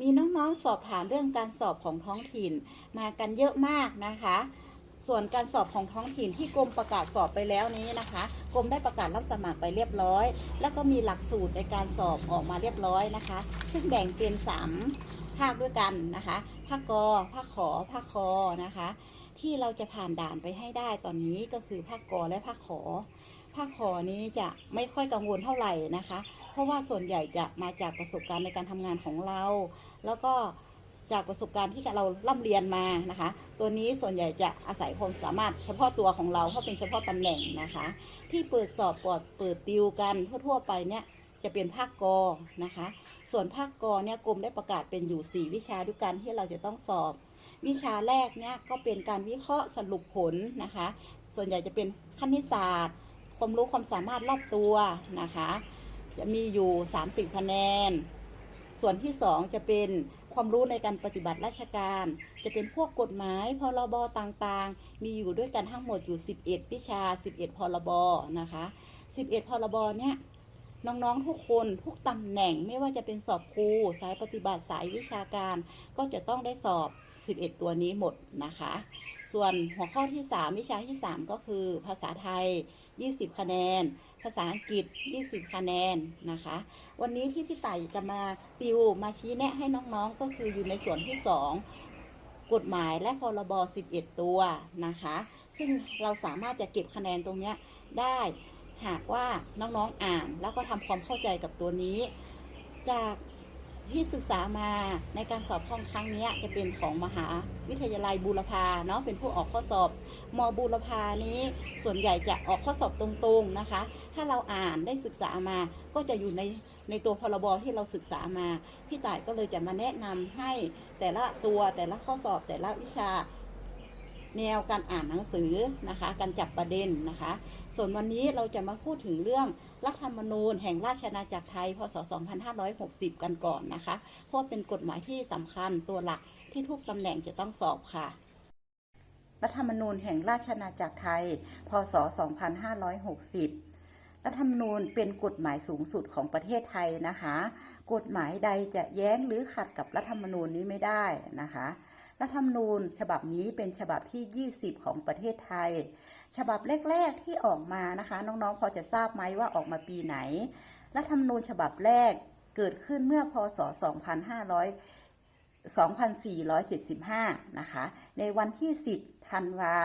มีน้องๆสอบถามเรื่องการสอบของท้องถิ่น มากันเยอะมากนะคะ ส่วนการสอบของท้องถิ่นที่กรมประกาศสอบไปแล้วนี้นะคะ กรมได้ประกาศรับสมัครไปเรียบร้อย แล้วก็มีหลักสูตรในการสอบออกมาเรียบร้อยนะคะ ซึ่งแบ่งเป็น3ภาคด้วยกันนะคะภาคกอภาคขอภาคคอนะคะ ที่เราจะผ่านด่านไปให้ได้ตอนนี้ก็คือภาคกอและภาคขอ ภาคขอนี้จะไม่ค่อยกังวลเท่าไหร่นะคะ เพราะว่าส่วนใหญ่จะมาจากประสบการณ์ในการทำงานของเรา แล้วก็จากประสบการณ์ที่เราล่ำเรียนมานะคะ ตัวนี้ส่วนใหญ่จะอาศัยความสามารถเฉพาะตัวของเราเพราะเป็นเฉพาะตำแหน่งนะคะ ที่เปิดสอบปอดเปิดติวกันทั่วๆไปเนี่ยจะเป็นภาคกอนะคะ ส่วนภาคกอเนี่ยกรมได้ประกาศเป็นอยู่ 4 วิชาด้วยกันที่เราจะต้องสอบ วิชาแรกเนี่ยก็เป็นการวิเคราะห์สรุปผลนะคะ ส่วนใหญ่จะเป็นคณิตศาสตร์ ความรู้ความสามารถรอบตัวนะคะ จะมีอยู่ 30 คะแนน ส่วนที่ 2 จะเป็นความรู้ในการปฏิบัติราชการ จะเป็นพวกกฎหมายพรบต่างๆ มีอยู่ด้วยกันทั้งหมดอยู่ 11 วิชา 11 พรบนะคะ 11 พรบเนี่ยน้องๆทุกคนทุกตำแหน่งไม่ว่าจะเป็นสอบครูสายปฏิบัติสายวิชาการ ก็จะต้องได้สอบ 11 ตัวนี้หมดนะคะ ส่วนหัวข้อที่ 3 วิชาที่ 3 ก็คือภาษาไทย 20 คะแนน ภาษาอังกฤษ 20 คะแนนนะคะ วันนี้ที่พี่ต่ายจะมาติวมาชี้แนะให้น้องๆ ก็คืออยู่ในส่วนที่ 2 กฎหมายและพรบ 11 ตัวนะคะ ซึ่งเราสามารถจะเก็บคะแนนตรงนี้ได้หากว่าน้องๆอ่านแล้วก็ทำความเข้าใจกับตัวนี้ จาก ที่ศึกษามาในการสอบข้องครั้งนี้จะเป็นของมหาวิทยาลัยบูรพาเนาะเป็นผู้ออกข้อสอบมบูรพานี้ส่วนใหญ่จะออกข้อสอบตรงๆนะคะ ถ้าเราอ่านได้ศึกษามาก็จะอยู่ในในตัวพรบที่เราศึกษามา พี่ต่ายก็เลยจะมาแนะนำให้แต่ละตัวแต่ละข้อสอบแต่ละวิชาแนวการอ่านหนังสือนะคะ การจับประเด็นนะคะ ส่วนวันนี้เราจะมาพูดถึงเรื่อง รัฐธรรมนูญแห่งราชอาณาจักรไทย พศ 2560 กันก่อนนะคะ เพราะเป็นกฎหมายที่สำคัญตัวหลักที่ทุกตำแหน่งจะต้องสอบค่ะ รัฐธรรมนูญแห่งราชอาณาจักรไทย พศ 2560รัฐธรรมนูญเป็นกฎหมายสูงสุดของประเทศไทยนะคะ กฎหมายใดจะแย้งหรือขัดกับรัฐธรรมนูญนี้ไม่ได้นะคะ รัฐธรรมนูญฉบับนี้เป็นฉบับที่ 20 ของประเทศไทย ฉบับแรก ๆที่ออกมานะคะ น้องๆ พอจะทราบไหมว่าออกมาปีไหน รัฐธรรมนูญฉบับแรกเกิดขึ้นเมื่อพศ 2500 2475 นะคะ ในวันที่ 10 ธันวา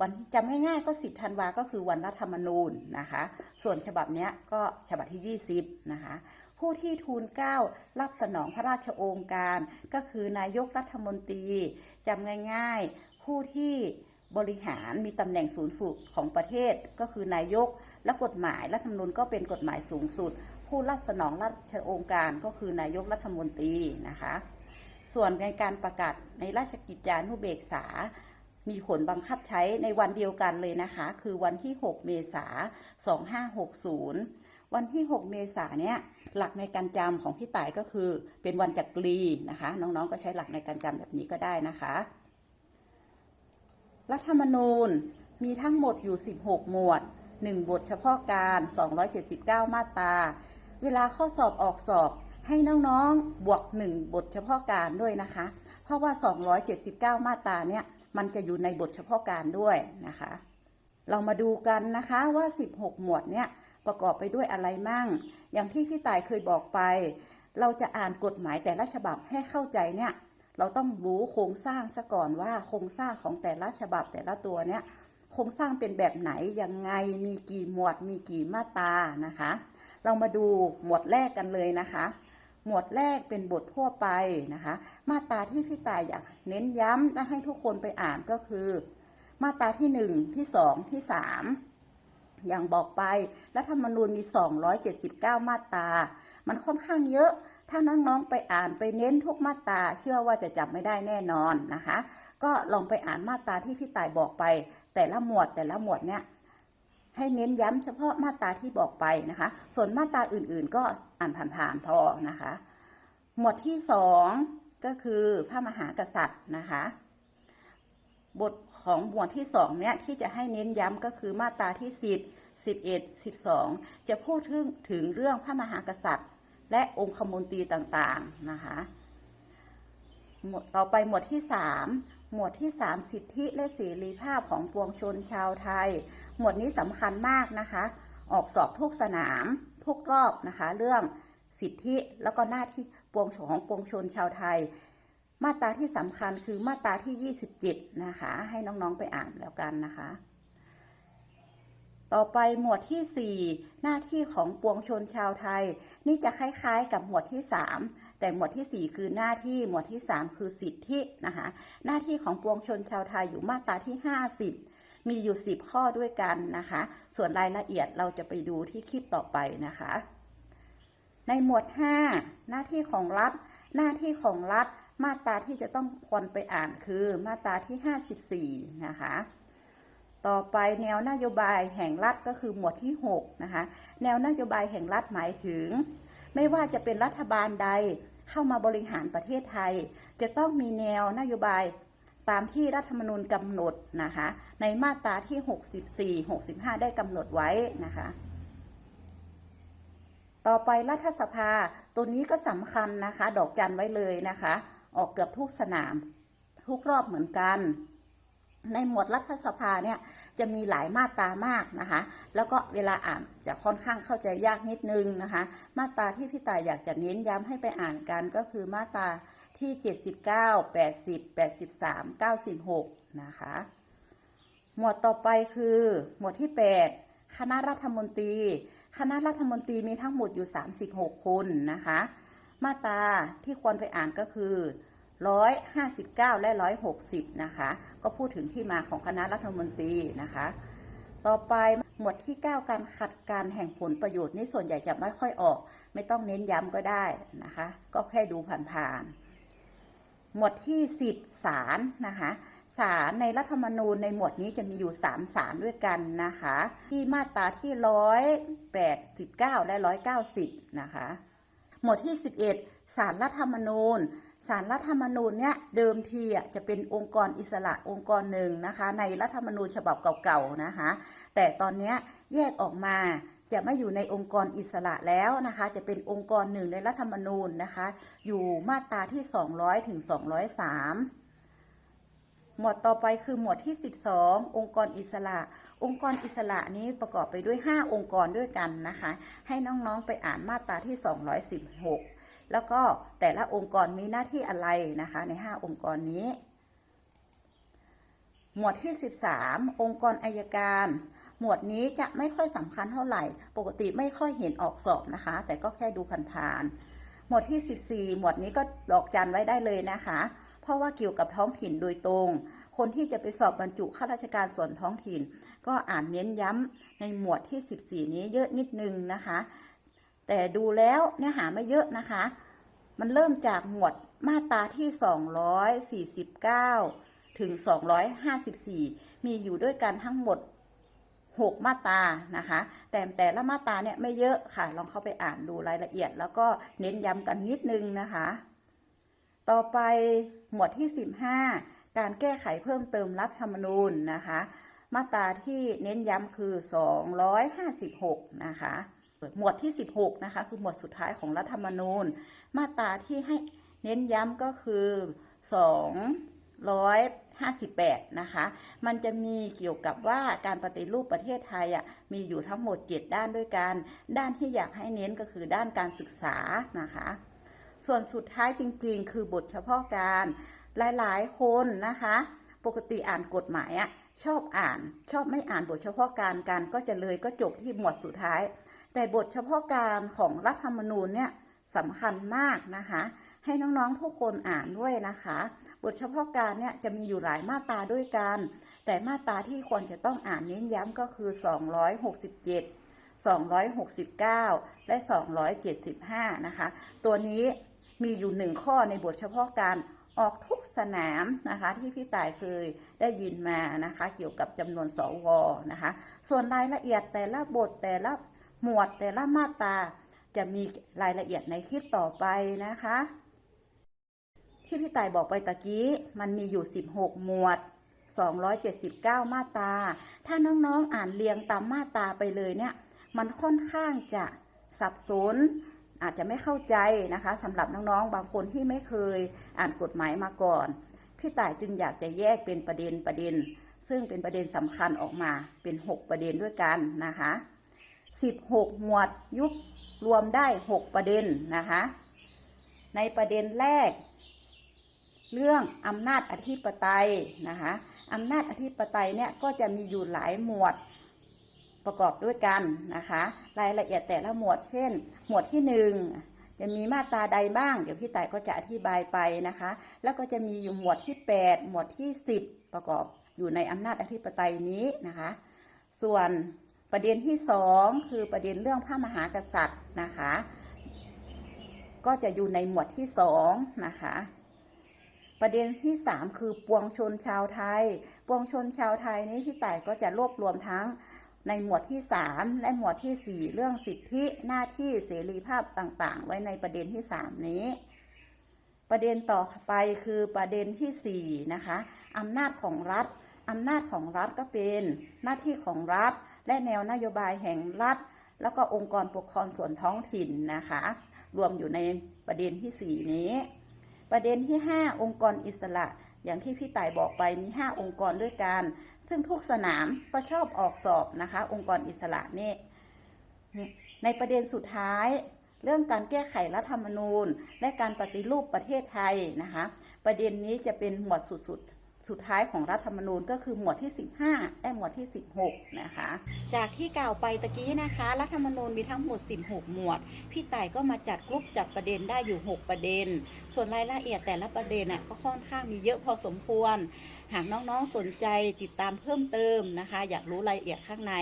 วันจำง่ายๆก็ 10ธันวาก็คือวันรัฐธรรมนูญนะคะ ส่วนฉบับนี้ก็ฉบับที่ 20 นะคะ ผู้ที่ทูลเกล้ารับสนองพระราชโองการ ก็คือนายกรัฐมนตรีจำง่ายๆ ผู้ที่บริหารมีตำแหน่งสูงสุดของประเทศก็คือนายก และกฎหมายรัฐธรรมนูญก็เป็นกฎหมายสูงสุด ผู้รับสนองราชโองการก็คือนายกรัฐมนตรีนะคะ ส่วนในการประกาศในราชกิจจานุเบกษา มีผลบังคับใช้ในวันเดียวกันเลยนะคะ คือวันที่ 6 เมษายน 2560 วันที่ 6 เมษายนเนี้ยหลักในการจำของพี่ต่ายก็คือเป็นวันจักรีนะคะ น้องๆก็ใช้หลักในการจำแบบนี้ก็ได้นะคะ รัฐธรรมนูญมีทั้งหมดอยู่ 16 หมวด 1 บทเฉพาะการ 279 มาตรา เวลาข้อสอบออกสอบให้น้องๆ บวก 1 บทเฉพาะการด้วยนะคะ เพราะว่า 279 มาตราเนี่ย มันจะอยู่ในบทเฉพาะการด้วยนะคะ เรามาดูกันนะคะว่า 16 หมวดเนี่ยประกอบไปด้วยอะไรมั่ง อย่างที่พี่ต่ายเคยบอกไป เราจะอ่านกฎหมายแต่ละฉบับให้เข้าใจเนี่ย เราต้องรู้โครงสร้างซะก่อนว่าโครงสร้างของแต่ละฉบับแต่ละตัวเนี่ยโครงสร้างเป็นแบบไหนยังไงมีกี่หมวดมีกี่มาตรานะคะ เรามาดูหมวดแรกกันเลยนะคะ หมวดแรกเป็นบททั่วไปนะคะ มาตราที่พี่ตายอยากเน้นย้ำและให้ทุกคนไปอ่านก็คือ มาตราที่หนึ่งที่สองที่สามอย่างบอกไปรัฐธรรมนูญมี 279 มาตรา มันค่อนข้างเยอะถ้าน้องๆไปอ่านไปเน้นทุกมาตราเชื่อว่าจะจำไม่ได้แน่นอนนะคะ ก็ลองไปอ่านมาตราที่พี่ตายบอกไป แต่ละหมวดแต่ละหมวดเนี่ย ให้เน้นย้ำเฉพาะมาตราที่บอกไปนะคะ ส่วนมาตราอื่นๆก็อ่านผ่านๆพอนะคะ หมวดที่สองก็คือพระมหากษัตริย์นะคะ บทของหมวดที่สองเนี่ยที่จะให้เน้นย้ำก็คือมาตราที่10 11 12จะพูดถึงถึงเรื่องพระมหากษัตริย์ และองคมนตรีต่างๆนะคะ หมวดต่อไปหมวดที่3 หมวดที่ 3 สิทธิและเสรีภาพของปวงชนชาวไทย หมวดนี้สำคัญมากนะคะ ออกสอบทุกสนามทุกรอบนะคะ เรื่องสิทธิแล้วก็หน้าที่ปวงชนของปวงชนชาวไทย มาตราที่สำคัญคือมาตราที่ 27 นะคะ ให้น้องๆไปอ่านแล้วกันนะคะ ต่อไปหมวดที่ 4 หน้าที่ของปวงชนชาวไทย นี่จะคล้ายๆกับหมวดที่ 3 แต่หมวดที่ 4 คือหน้าที่หมวดที่ 3 คือสิทธินะคะหน้าที่ของปวงชนชาวไทยอยู่มาตราที่ 50 มีอยู่ 10 ข้อด้วยกันนะคะ ส่วนรายละเอียดเราจะไปดูที่คลิปต่อไปนะคะ ในหมวด 5 หน้าที่ของรัฐ หน้าที่ของรัฐ มาตราที่จะต้องควรไปอ่านคือมาตราที่ 54 นะคะ ต่อไปแนวนโยบายแห่งรัฐก็คือหมวดที่6นะคะแนวนโยบายแห่งรัฐหมายถึง ไม่ว่าจะเป็นรัฐบาลใดเข้ามาบริหารประเทศไทย จะต้องมีแนวนโยบายตามที่รัฐธรรมนูญกำหนดนะคะในมาตราที่ 64 65 ได้กำหนดไว้นะคะต่อไปรัฐสภาตัวนี้ก็สำคัญนะคะ ดอกจันไว้เลยนะคะ ออกเกือบทุกสนาม ทุกรอบเหมือนกัน ในหมวดรัฐสภาเนี่ยจะมีหลายมาตรามากนะคะ แล้วก็เวลาอ่านจะค่อนข้างเข้าใจยากนิดนึงนะคะ มาตราที่พี่ต่ายอยากจะเน้นย้ำให้ไปอ่านกันก็คือมาตราที่ 79 80 83 96 นะคะ หมวดต่อไปคือหมวดที่ 8 คณะรัฐมนตรี คณะรัฐมนตรีมีทั้งหมดอยู่ 36 คนนะคะ มาตราที่ควรไปอ่านก็คือ 159 และ 160 นะคะ ก็พูดถึงที่มาของคณะรัฐมนตรีนะคะ ต่อไปหมวดที่ 9 การขัดการแห่งผลประโยชน์นี่ส่วนใหญ่จะไม่ค่อยออก ไม่ต้องเน้นย้ำก็ได้นะคะ ก็แค่ดูผ่านๆ หมวดที่ 10ศาลนะคะศาลในรัฐธรรมนูญในหมวดนี้จะมีอยู่3ศาลด้วยกันนะคะ ที่มาตราที่ 189 และ 190 นะคะ หมวดที่ 11ศาลรัฐธรรมนูญ ศาลรัฐธรรมนูญเนี่ยเดิมทีอะจะเป็นองค์กรอิสระองค์กรหนึ่งนะคะ ในรัฐธรรมนูญฉบับเก่าๆนะคะ แต่ตอนนี้แยกออกมาจะไม่อยู่ในองค์กรอิสระแล้วนะคะ จะเป็นองค์กรหนึ่งในรัฐธรรมนูญนะคะ อยู่มาตราที่ 200ถึง203 หมวดต่อไปคือหมวดที่ 12 องค์กรอิสระ องค์กรอิสระนี้ประกอบไปด้วย 5 องค์กรด้วยกันนะคะ ให้น้องๆไปอ่านมาตราที่ 216 แล้วก็แต่ละองค์กรมีหน้าที่อะไรนะคะใน 5 องค์กรนี้ หมวดที่ 13 องค์กรอายการ หมวดนี้จะไม่ค่อยสำคัญเท่าไหร่ ปกติไม่ค่อยเห็นออกสอบนะคะ แต่ก็แค่ดูผ่านๆหมวดที่ 14 หมวดนี้ก็ดอกจันไว้ได้เลยนะคะ เพราะว่าเกี่ยวกับท้องถิ่นโดยตรง คนที่จะไปสอบบรรจุข้าราชการส่วนท้องถิ่น ก็อ่านเน้นย้ำในหมวดที่ 14 นี้เยอะนิดนึงนะคะ แต่ดูแล้วเนื้อหาไม่เยอะนะคะ มันเริ่มจากหมวดมาตราที่ 249 ถึง 254 มีอยู่ด้วยกันทั้งหมด 6 มาตรานะคะ แต่แต่ละมาตราเนี่ยไม่เยอะค่ะ ลองเข้าไปอ่านดูรายละเอียด แล้วก็เน้นย้ำกันนิดนึงนะคะ ต่อไปหมวดที่ 15 การแก้ไขเพิ่มเติมรัฐธรรมนูญนะคะ มาตราที่เน้นย้ำคือ 256 นะคะ หมวดที่ 16 นะคะ คือหมวดสุดท้ายของรัฐธรรมนูญ มาตราที่ให้เน้นย้ำก็คือ 258 นะคะ มันจะมีเกี่ยวกับว่าการปฏิรูปประเทศไทยอะมีอยู่ทั้งหมด 7 ด้านด้วยกัน ด้านที่อยากให้เน้นก็คือด้านการศึกษานะคะ ส่วนสุดท้ายจริง ๆ คือบทเฉพาะการหลายๆ คนนะคะ ปกติอ่านกฎหมายอะชอบอ่านชอบไม่อ่านบทเฉพาะการกันก็จะเลยก็จบที่หมวดสุดท้าย แต่บทเฉพาะการของรัฐธรรมนูญเนี่ยสำคัญมากนะคะ ให้น้องๆทุกคนอ่านด้วยนะคะ บทเฉพาะการเนี่ยจะมีอยู่หลายมาตราด้วยกัน แต่มาตราที่ควรจะต้องอ่านเน้นย้ำก็คือ 267 269 และ 275 นะคะ ตัวนี้มีอยู่หนึ่งข้อในบทเฉพาะการออกทุกสนามนะคะที่พี่ต่ายเคยได้ยินมานะคะ เกี่ยวกับจำนวนสวนะคะ ส่วนรายละเอียดแต่ละบทแต่ละ หมวดแต่ละมาตราจะมีรายละเอียดในคลิปต่อไปนะคะ ที่พี่ต่ายบอกไปตะกี้มันมีอยู่ 16 หมวด 279 มาตรา ถ้าน้องๆอ่านเรียงตามมาตราไปเลยเนี่ย มันค่อนข้างจะสับสน อาจจะไม่เข้าใจนะคะสำหรับน้องๆ บางคนที่ไม่เคยอ่านกฎหมายมาก่อน พี่ต่ายจึงอยากจะแยกเป็นประเด็นประเด็น ซึ่งเป็นประเด็นสำคัญออกมาเป็น 6 ประเด็นด้วยกันนะคะ 16 หมวดยุบรวมได้ 6 ประเด็นนะคะ ในประเด็นแรก เรื่องอำนาจอธิปไตยนะคะอำนาจอธิปไตยเนี่ยก็จะมีอยู่หลายหมวดประกอบด้วยกันนะคะ รายละเอียดแต่ละหมวดเช่น หมวดที่หนึ่งจะมีมาตราใดบ้าง เดี๋ยวพี่ต่ายก็จะอธิบายไปนะคะ แล้วก็จะมีอยู่หมวดที่ 8 หมวดที่ 10 ประกอบอยู่ในอำนาจอธิปไตยนี้นะคะ ส่วน ประเด็นที่2คือประเด็นเรื่องพระมหากษัตริย์นะคะ ก็จะอยู่ในหมวดที่2นะคะ ประเด็นที่3คือปวงชนชาวไทย ปวงชนชาวไทยนี้พี่ต่ายก็จะรวบรวมทั้งในหมวดที่ 3 และหมวดที่ 4 เรื่องสิทธิหน้าที่เสรีภาพต่างๆ ไว้ในประเด็นที่ 3 นี้ ประเด็นต่อไปคือประเด็นทีสี่4 นะคะอำนาจของรัฐอำนาจของรัฐก็เป็นหน้าที่ของรัฐ และแนวนโยบายแห่งรัฐ แล้วก็องค์กรปกครองส่วนท้องถิ่นนะคะ รวมอยู่ในประเด็นที่ 4 นี้ ประเด็นที่ 5 องค์กรอิสระ อย่างที่พี่ต่ายบอกไปมี 5 องค์กรด้วยกัน ซึ่งทุกสนามก็ชอบออกสอบนะคะ องค์กรอิสระนี่ในประเด็นสุดท้ายเรื่องการแก้ไขรัฐธรรมนูญ และการปฏิรูปประเทศไทยนะคะ ประเด็นนี้จะเป็นหมวดสุดๆ สุดท้ายของรัฐธรรมนูญก็คือหมวดที่ 15 และหมวดที่ 16 นะคะ จากที่กล่าวไปตะกี้นะคะ รัฐธรรมนูญมีทั้งหมด 16 หมวด พี่ต่ายก็มาจัดกลุ่มจัดประเด็นได้อยู่ 6 ประเด็น ส่วนรายละเอียดแต่ละประเด็นน่ะก็ค่อนข้างมีเยอะพอสมควร หากน้องๆสนใจติดตามเพิ่มเติมนะคะ อยากรู้รายละเอียดข้างใน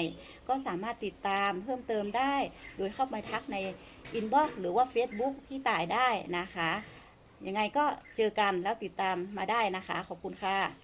ก็สามารถติดตามเพิ่มเติมได้ โดยเข้ามาทักในอินบ็อกซ์หรือว่า Facebook พี่ต่ายได้นะคะ ยังไงก็เจอกันแล้วติดตามมาได้นะคะ ขอบคุณค่ะ